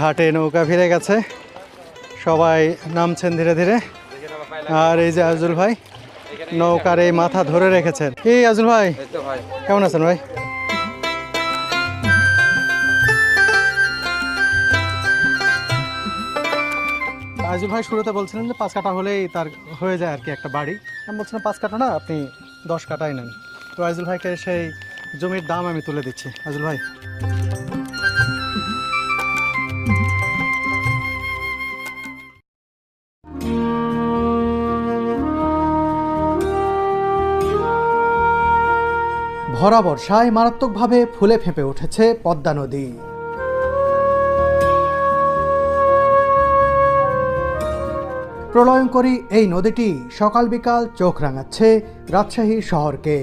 ঘাটে নৌকা ফিরে গেছে। সবাই নামছেন ধীরে ধীরে। আর এই যে আজুল ভাই, নৌকার এই মাথা ধরে রেখেছেন। এই আজুল ভাই, কেমন আছেন ভাই? আজুল ভাই, শুরুতে বলছিলেন যে পাঁচ কাটা হলেই তার হয়ে যায় আর কি একটা বাড়ি। আমি বলছিলাম, পাঁচ কাটা না, আপনি দশ কাটাই নেন। তো আজুল ভাইকে সেই জমির দাম আমি তুলে দিচ্ছি। আজুল ভাই। ভরা বর্ষায় মারাত্মকভাবে ফুলে ফেঁপে উঠেছে পদ্মা নদী। প্রলয়ঙ্করী এই নদীটি সকাল বিকাল চোখ রাঙাচ্ছে রাজশাহী শহরকে।